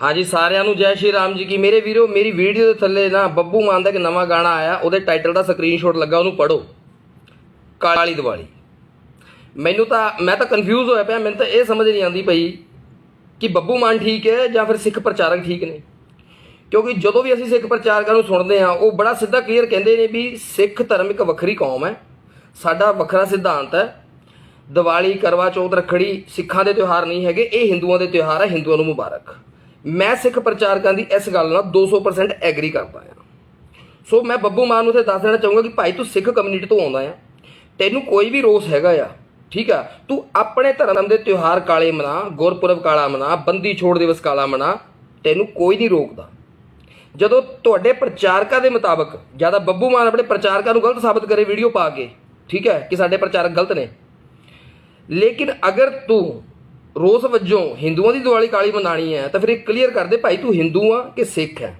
ਹਾਂਜੀ, ਸਾਰਿਆਂ ਨੂੰ ਜੈ ਸ਼੍ਰੀ ਰਾਮ ਜੀ ਕੀ। ਮੇਰੇ ਵੀਰੋ, ਮੇਰੀ ਵੀਡੀਓ ਦੇ ਥੱਲੇ ਨਾ ਬੱਬੂ ਮਾਨ ਦਾ ਇੱਕ ਨਵਾਂ ਗਾਣਾ ਆਇਆ। ਉਹਦੇ ਟਾਈਟਲ ਦਾ ਸਕਰੀਨਸ਼ਾਟ ਲੱਗਾ, ਉਹਨੂੰ ਪੜੋ ਕਾਲੀ ਦੀਵਾਲੀ। ਮੈਨੂੰ ਤਾਂ, ਮੈਂ ਤਾਂ ਕਨਫਿਊਜ਼ ਹੋਇਆ ਪਿਆ, ਮੈਨੂੰ ਤਾਂ ਇਹ ਸਮਝ ਨਹੀਂ ਆਉਂਦੀ ਪਈ ਕਿ ਬੱਬੂ ਮਾਨ ਠੀਕ ਹੈ ਜਾਂ ਫਿਰ ਸਿੱਖ ਪ੍ਰਚਾਰਕ ਠੀਕ ਨੇ। ਕਿਉਂਕਿ ਜਦੋਂ ਵੀ ਅਸੀਂ ਸਿੱਖ ਪ੍ਰਚਾਰਕਾਂ ਨੂੰ ਸੁਣਦੇ ਹਾਂ, ਉਹ ਬੜਾ ਸਿੱਧਾ ਕਲੀਅਰ ਕਹਿੰਦੇ ਨੇ ਵੀ ਸਿੱਖ ਧਰਮ ਇੱਕ ਵੱਖਰੀ ਕੌਮ ਹੈ। ਸਾਡਾ ਵੱਖਰਾ ਸਿਧਾਂਤ ਹੈ। ਦੀਵਾਲੀ, ਕਰਵਾ ਚੌਥ, ਰੱਖੜੀ ਸਿੱਖਾਂ ਦੇ ਤਿਉਹਾਰ ਨਹੀਂ ਹੈਗੇ, ਇਹ ਹਿੰਦੂਆਂ ਦੇ ਤਿਉਹਾਰ ਹੈ, ਹਿੰਦੂਆਂ ਨੂੰ ਮੁਬਾਰਕ। ਮੈਂ ਸਿੱਖ ਪ੍ਰਚਾਰਕਾਂ ਦੀ ਇਸ ਗੱਲ ਨਾਲ 200% ਐਗਰੀ ਕਰਦਾ ਹਾਂ ਸੋ ਮੈਂ ਬੱਬੂ ਮਾਨ ਨੂੰ ਤੇ ਦੱਸ ਦੇਣਾ ਚਾਹੂੰਗਾ ਕਿ ਭਾਈ ਤੂੰ ਸਿੱਖ ਕਮਿਊਨਿਟੀ ਤੋਂ ਆਉਂਦਾ ਆ। ਤੈਨੂੰ ਕੋਈ ਵੀ ਰੋਸ ਹੈਗਾ ਆ, ਠੀਕ ਆ? ਤੂੰ ਆਪਣੇ ਧਰਮ ਦੇ ਤਿਉਹਾਰ ਕਾਲੇ ਮਨਾ, ਗੁਰਪੁਰਬ ਕਾਲਾ ਮਨਾ, ਬੰਦੀ ਛੋੜ ਦਿਵਸ ਕਾਲਾ ਮਨਾ, ਤੈਨੂੰ ਕੋਈ ਨਹੀਂ ਰੋਕਦਾ। ਜਦੋਂ ਤੁਹਾਡੇ ਪ੍ਰਚਾਰਕਾਂ ਦੇ ਮੁਤਾਬਕ ਜ਼ਿਆਦਾ ਬੱਬੂ ਮਾਨ ਆਪਣੇ ਪ੍ਰਚਾਰਕਾਂ ਨੂੰ ਗਲਤ ਸਾਬਤ ਕਰੇ ਵੀਡੀਓ ਪਾ ਕੇ, ਠੀਕ ਹੈ ਕਿ ਸਾਡੇ ਪ੍ਰਚਾਰਕ ਗਲਤ ਨੇ। ਲੇਕਿਨ ਅਗਰ ਤੂੰ ਰੋਸ ਵਜੋਂ ਹਿੰਦੂਆਂ ਦੀ ਦੀਵਾਲੀ ਕਾਲੀ ਮਨਾਣੀ ਹੈ ਤਾਂ ਫਿਰ ਇਹ ਕਲੀਅਰ ਕਰ ਦੇ ਭਾਈ ਤੂੰ ਹਿੰਦੂ ਆ ਕਿ ਸਿੱਖ ਹੈ?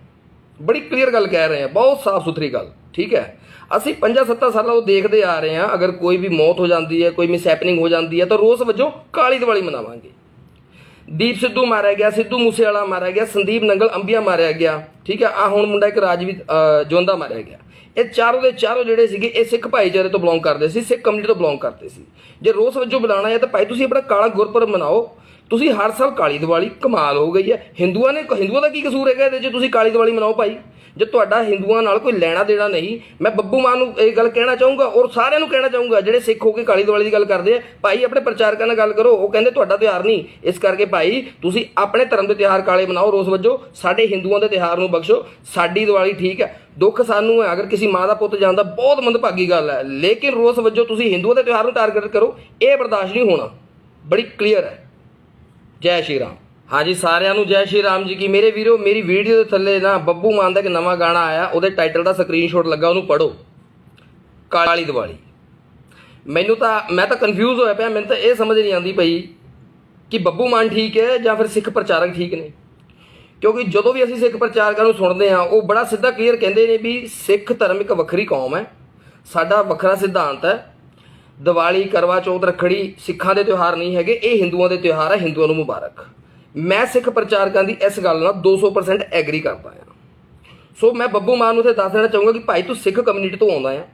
ਬੜੀ ਕਲੀਅਰ ਗੱਲ ਕਹਿ ਰਹੇ ਆ ਬਹੁਤ ਸਾਫ਼ ਸੁਥਰੀ ਗੱਲ ਠੀਕ ਹੈ? ਅਸੀਂ 50-70 ਸਾਲਾਂ ਤੋਂ ਦੇਖਦੇ ਆ ਰਹੇ ਹਾਂ ਅਗਰ ਕੋਈ ਵੀ ਮੌਤ ਹੋ ਜਾਂਦੀ ਹੈ ਕੋਈ ਮਿਸਹੈਪਨਿੰਗ ਹੋ ਜਾਂਦੀ ਹੈ ਤਾਂ ਰੋਸ ਵਜੋਂ ਕਾਲੀ ਦੀਵਾਲੀ ਮਨਾਵਾਂਗੇ। ਦੀਪ ਸਿੱਧੂ ਮਾਰਿਆ ਗਿਆ ਸਿੱਧੂ ਮੂਸੇਵਾਲਾ ਮਾਰਿਆ ਗਿਆ ਸੰਦੀਪ ਨੰਗਲ ਅੰਬੀਆ ਮਾਰਿਆ ਗਿਆ ਠੀਕ ਹੈ? ਆ ਹੁਣ ਮੁੰਡਾ ਇੱਕ ਰਾਜਵੀਰ ਅ, ਜੋਂਦਾ ਮਾਰਿਆ ਗਿਆ। ਇਹ ਚਾਰੋਂ ਦੇ ਚਾਰੋਂ ਜਿਹੜੇ ਸੀਗੇ, ਇਹ ਸਿੱਖ ਭਾਈਚਾਰੇ ਤੋਂ ਬਿਲੋਂਗ ਕਰਦੇ ਸੀ, ਸਿੱਖ ਕਮਿਊਨਿਟੀ ਤੋਂ ਬਿਲੋਂਗ ਕਰਦੇ ਸੀ। ਜੇ ਰੋਸ ਵਜੋਂ ਬੁਲਾਣਾ ਹੈ ਤਾਂ ਭਾਈ ਤੁਸੀਂ ਆਪਣਾ ਕਾਲਾ ਗੁਰਪੁਰਬ ਮਨਾਓ। ਤੁਸੀਂ ਹਰ ਸਾਲ ਕਾਲੀ ਦੀਵਾਲੀ ਕਮਾਲ ਹੋ ਗਈ ਹੈ। ਹਿੰਦੂਆਂ ਨੇ, ਹਿੰਦੂਆਂ ਦਾ ਕੀ ਕਸੂਰ ਹੈਗਾ ਇਹਦੇ 'ਚ? ਤੁਸੀਂ ਕਾਲੀ ਦੀਵਾਲੀ ਮਨਾਓ ਭਾਈ। ਜੇ ਤੁਹਾਡਾ ਹਿੰਦੂਆਂ ਨਾਲ ਕੋਈ ਲੈਣਾ ਦੇਣਾ ਨਹੀਂ, ਮੈਂ ਬੱਬੂ ਮਾਨ ਨੂੰ ਇਹ ਗੱਲ ਕਹਿਣਾ ਚਾਹੂੰਗਾ ਔਰ ਸਾਰਿਆਂ ਨੂੰ ਕਹਿਣਾ ਚਾਹੂੰਗਾ, ਜਿਹੜੇ ਸਿੱਖ ਹੋ ਕੇ ਕਾਲੀ ਦੀਵਾਲੀ ਦੀ ਗੱਲ ਕਰਦੇ ਆ, ਭਾਈ ਆਪਣੇ ਪ੍ਰਚਾਰਕਾਂ ਨਾਲ ਗੱਲ ਕਰੋ, ਉਹ ਕਹਿੰਦੇ ਤੁਹਾਡਾ ਤਿਉਹਾਰ ਨਹੀਂ। ਇਸ ਕਰਕੇ ਭਾਈ, ਤੁਸੀਂ ਆਪਣੇ ਧਰਮ ਦੇ ਤਿਉਹਾਰ ਕਾਲੇ ਮਨਾਓ, ਰੋਸ ਵਜੋਂ, ਸਾਡੇ ਹਿੰਦੂਆਂ ਦੇ ਤਿਉਹਾਰ ਨੂੰ ਬਖਸ਼ੋ, ਸਾਡੀ ਦਿਵਾਲੀ ਠੀਕ ਹੈ। ਦੁੱਖ ਸਾਨੂੰ ਹੈ, ਅਗਰ ਕਿਸੇ ਮਾਂ ਦਾ ਪੁੱਤ ਜਾਂਦਾ ਬਹੁਤ ਮੰਦਭਾਗੀ ਗੱਲ ਹੈ, ਲੇਕਿਨ ਰੋਸ ਵਜੋਂ, ਤੁਸੀਂ ਹਿੰਦੂਆਂ ਦੇ ਤਿਉਹਾਰ ਨੂੰ ਟਾਰਗੇਟ ਕਰੋ, ਇਹ ਬਰਦਾਸ਼ਤ ਨਹੀਂ ਹੋਣਾ। ਬੜੀ ਕਲੀਅਰ ਹੈ। ਜੈ ਸ਼੍ਰੀ ਰਾਮ। ਹਾਂਜੀ, ਸਾਰਿਆਂ ਨੂੰ ਜੈ ਸ਼੍ਰੀ ਰਾਮ ਜੀ ਕੀ। ਮੇਰੇ ਵੀਰੋ, ਮੇਰੀ ਵੀਡੀਓ ਦੇ ਥੱਲੇ ਨਾ ਬੱਬੂ ਮਾਨ ਦਾ ਇੱਕ ਨਵਾਂ ਗਾਣਾ ਆਇਆ, ਉਹਦੇ ਟਾਈਟਲ ਦਾ ਸਕਰੀਨਸ਼ਾਟ ਲੱਗਾ, ਉਹਨੂੰ ਪੜੋ ਕਾਲੀ ਦੀਵਾਲੀ। ਮੈਨੂੰ ਤਾਂ, ਮੈਂ ਤਾਂ ਕਨਫਿਊਜ਼ ਹੋਇਆ ਪਿਆ, ਮੈਨੂੰ ਤਾਂ ਇਹ ਸਮਝ ਨਹੀਂ ਆਉਂਦੀ ਪਈ ਕਿ ਬੱਬੂ ਮਾਨ ਠੀਕ ਹੈ ਜਾਂ ਫਿਰ ਸਿੱਖ ਪ੍ਰਚਾਰਕ ਠੀਕ ਨੇ। ਕਿਉਂਕਿ ਜਦੋਂ ਵੀ ਅਸੀਂ ਸਿੱਖ ਪ੍ਰਚਾਰਕਾਂ ਨੂੰ ਸੁਣਦੇ ਹਾਂ, ਉਹ ਬੜਾ ਸਿੱਧਾ ਕਲੀਅਰ ਕਹਿੰਦੇ ਨੇ ਵੀ ਸਿੱਖ ਧਰਮ ਇੱਕ ਵੱਖਰੀ ਕੌਮ ਹੈ। ਸਾਡਾ ਵੱਖਰਾ ਸਿਧਾਂਤ ਹੈ। ਦੀਵਾਲੀ, ਕਰਵਾ ਚੌਥ, ਰੱਖੜੀ ਸਿੱਖਾਂ ਦੇ ਤਿਉਹਾਰ ਨਹੀਂ ਹੈਗੇ, ਇਹ ਹਿੰਦੂਆਂ ਦੇ ਤਿਉਹਾਰ ਹੈ, ਹਿੰਦੂਆਂ ਨੂੰ ਮੁਬਾਰਕ। ਮੈਂ ਸਿੱਖ ਪ੍ਰਚਾਰਕਾਂ ਦੀ ਇਸ ਗੱਲ ਨਾਲ 200% ਐਗਰੀ ਕਰਦਾ ਹਾਂ ਸੋ ਮੈਂ ਬੱਬੂ ਮਾਨ ਨੂੰ ਤੇ ਦੱਸ ਦੇਣਾ ਚਾਹੂੰਗਾ ਕਿ ਭਾਈ, ਤੂੰ ਸਿੱਖ ਕਮਿਊਨਿਟੀ ਤੋਂ ਆਉਂਦਾ ਆ।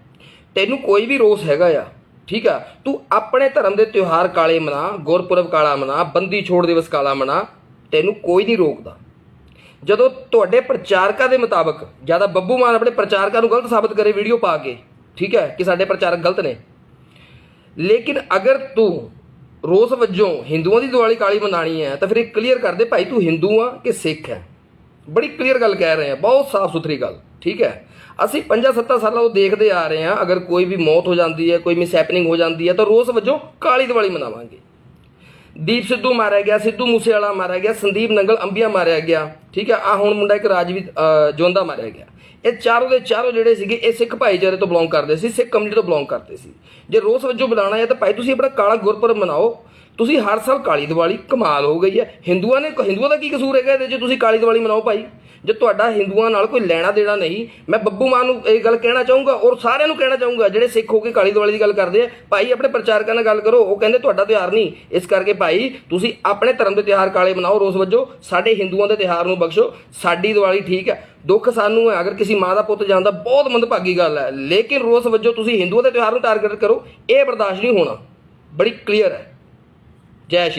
ਤੈਨੂੰ ਕੋਈ ਵੀ ਰੋਸ ਹੈਗਾ ਆ, ਠੀਕ ਆ? ਤੂੰ ਆਪਣੇ ਧਰਮ ਦੇ ਤਿਉਹਾਰ ਕਾਲੇ ਮਨਾ, ਗੁਰਪੁਰਬ ਕਾਲਾ ਮਨਾ, ਬੰਦੀ ਛੋੜ ਦਿਵਸ ਕਾਲਾ ਮਨਾ, ਤੈਨੂੰ ਕੋਈ ਨਹੀਂ ਰੋਕਦਾ। ਜਦੋਂ ਤੁਹਾਡੇ ਪ੍ਰਚਾਰਕਾਂ ਦੇ ਮੁਤਾਬਕ ਜ਼ਿਆਦਾ ਬੱਬੂ ਮਾਨ ਆਪਣੇ ਪ੍ਰਚਾਰਕਾਂ ਨੂੰ ਗਲਤ ਸਾਬਤ ਕਰੇ ਵੀਡੀਓ ਪਾ ਕੇ, ਠੀਕ ਹੈ ਕਿ ਸਾਡੇ ਪ੍ਰਚਾਰਕ ਗਲਤ ਨੇ। ਲੇਕਿਨ ਅਗਰ ਤੂੰ ਰੋਸ ਵਜੋਂ ਹਿੰਦੂਆਂ ਦੀ ਦੀਵਾਲੀ ਕਾਲੀ ਮਨਾਣੀ ਹੈ, ਤਾਂ ਫਿਰ ਇਹ ਕਲੀਅਰ ਕਰ ਦੇ ਭਾਈ ਤੂੰ ਹਿੰਦੂ ਆ ਕਿ ਸਿੱਖ ਹੈ? ਬੜੀ ਕਲੀਅਰ ਗੱਲ ਕਹਿ ਰਹੇ ਆ, ਬਹੁਤ ਸਾਫ਼ ਸੁਥਰੀ ਗੱਲ, ਠੀਕ ਹੈ? ਅਸੀਂ 50-70 ਸਾਲਾਂ ਤੋਂ ਦੇਖਦੇ ਆ ਰਹੇ ਹਾਂ, ਅਗਰ ਕੋਈ ਵੀ ਮੌਤ ਹੋ ਜਾਂਦੀ ਹੈ, ਕੋਈ ਮਿਸਹੈਪਨਿੰਗ ਹੋ ਜਾਂਦੀ ਹੈ, ਤਾਂ ਰੋਸ ਵਜੋਂ ਕਾਲੀ ਦੀਵਾਲੀ ਮਨਾਵਾਂਗੇ। ਦੀਪ ਸਿੱਧੂ ਮਾਰਿਆ ਗਿਆ ਸਿੱਧੂ ਮੂਸੇਵਾਲਾ ਮਾਰਿਆ ਗਿਆ ਸੰਦੀਪ ਨੰਗਲ ਅੰਬੀਆ ਮਾਰਿਆ ਗਿਆ ਠੀਕ ਹੈ? ਆ ਹੁਣ ਮੁੰਡਾ ਇੱਕ ਰਾਜਵੀਰ ਅ, ਜੋਂਦਾ ਮਾਰਿਆ ਗਿਆ। ਇਹ ਚਾਰੋਂ ਦੇ ਚਾਰੋਂ ਜਿਹੜੇ ਸੀਗੇ ਇਹ ਸਿੱਖ ਭਾਈਚਾਰੇ ਤੋਂ ਬਿਲੋਂਗ ਕਰਦੇ ਸੀ ਸਿੱਖ ਕਮਿਊਨਿਟੀ ਤੋਂ ਬਿਲੋਂਗ ਕਰਦੇ ਸੀ। ਜੇ ਰੋਸ ਵਜੋਂ ਬੁਲਾਣਾ ਹੈ ਤਾਂ ਭਾਈ ਤੁਸੀਂ ਆਪਣਾ ਕਾਲਾ ਗੁਰਪੁਰਬ ਮਨਾਓ। ਤੁਸੀਂ ਹਰ ਸਾਲ ਕਾਲੀ ਦੀਵਾਲੀ ਕਮਾਲ ਹੋ ਗਈ ਹੈ। ਹਿੰਦੂਆਂ ਨੇ ਹਿੰਦੂਆਂ ਦਾ ਕੀ ਕਸੂਰ ਹੈਗਾ ਇਹਦੇ 'ਚ? ਤੁਸੀਂ ਕਾਲੀ ਦੀਵਾਲੀ ਮਨਾਓ ਭਾਈ। ਜੇ ਤੁਹਾਡਾ ਹਿੰਦੂਆਂ ਨਾਲ ਕੋਈ ਲੈਣਾ ਦੇਣਾ ਨਹੀਂ, ਮੈਂ ਬੱਬੂ ਮਾਨ ਨੂੰ ਇਹ ਗੱਲ ਕਹਿਣਾ ਚਾਹੂੰਗਾ ਔਰ ਸਾਰਿਆਂ ਨੂੰ ਕਹਿਣਾ ਚਾਹੂੰਗਾ, ਜਿਹੜੇ ਸਿੱਖ ਹੋ ਕੇ ਕਾਲੀ ਦੀਵਾਲੀ ਦੀ ਗੱਲ ਕਰਦੇ ਆ, ਭਾਈ ਆਪਣੇ ਪ੍ਰਚਾਰਕਾਂ ਨਾਲ ਗੱਲ ਕਰੋ, ਉਹ ਕਹਿੰਦੇ ਤੁਹਾਡਾ ਤਿਉਹਾਰ ਨਹੀਂ। ਇਸ ਕਰਕੇ ਭਾਈ, ਤੁਸੀਂ ਆਪਣੇ ਧਰਮ ਦੇ ਤਿਉਹਾਰ ਕਾਲੇ ਮਨਾਓ, ਰੋਸ ਵਜੋਂ, ਸਾਡੇ ਹਿੰਦੂਆਂ ਦੇ ਤਿਉਹਾਰ ਨੂੰ ਬਖਸ਼ੋ, ਸਾਡੀ ਦੀਵਾਲੀ ਠੀਕ ਹੈ। ਦੁੱਖ ਸਾਨੂੰ ਹੈ, ਅਗਰ ਕਿਸੇ ਮਾਂ ਦਾ ਪੁੱਤ ਜਾਂਦਾ ਬਹੁਤ ਮੰਦਭਾਗੀ ਗੱਲ ਹੈ, ਲੇਕਿਨ ਰੋਸ ਵਜੋਂ, ਤੁਸੀਂ ਹਿੰਦੂਆਂ ਦੇ ਤਿਉਹਾਰ ਨੂੰ ਟਾਰਗੇਟ ਕਰੋ, ਇਹ ਬਰਦਾਸ਼ਤ ਨਹੀਂ ਹੋਣਾ। ਬੜੀ ਕਲੀਅਰ ਹੈ। ਜੈ ਸ਼੍ਰੀ